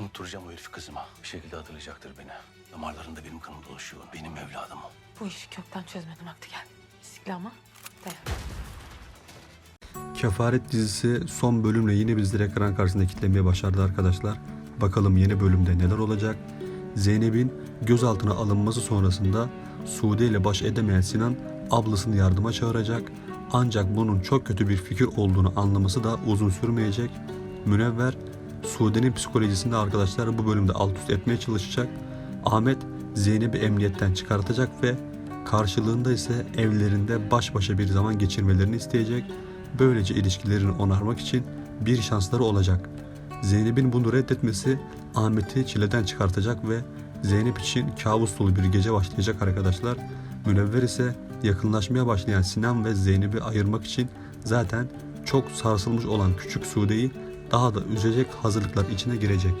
Unutturacağım o herifi kızıma. Bir şekilde hatırlayacaktır beni. Damarlarında benim kanım dolaşıyor. Benim evladım o. Bu işi kökten çözmenin vakti geldi. İstiklama dayan. Kefaret dizisi son bölümle yine bizleri ekran karşısında kitlemeye başardı arkadaşlar. Bakalım yeni bölümde neler olacak? Zeynep'in gözaltına alınması sonrasında Sude ile baş edemeyen Sinan ablasını yardıma çağıracak. Ancak bunun çok kötü bir fikir olduğunu anlaması da uzun sürmeyecek. Münevver Sude'nin psikolojisinde arkadaşlar bu bölümde alt üst etmeye çalışacak. Ahmet Zeynep'i emniyetten çıkartacak ve karşılığında ise evlerinde baş başa bir zaman geçirmelerini isteyecek. Böylece ilişkilerini onarmak için bir şansları olacak. Zeynep'in bunu reddetmesi Ahmet'i çileden çıkartacak ve Zeynep için kabus dolu bir gece başlayacak arkadaşlar. Münevver ise yakınlaşmaya başlayan Sinan ve Zeynep'i ayırmak için zaten çok sarsılmış olan küçük Sude'yi daha da üzecek hazırlıklar içine girecek.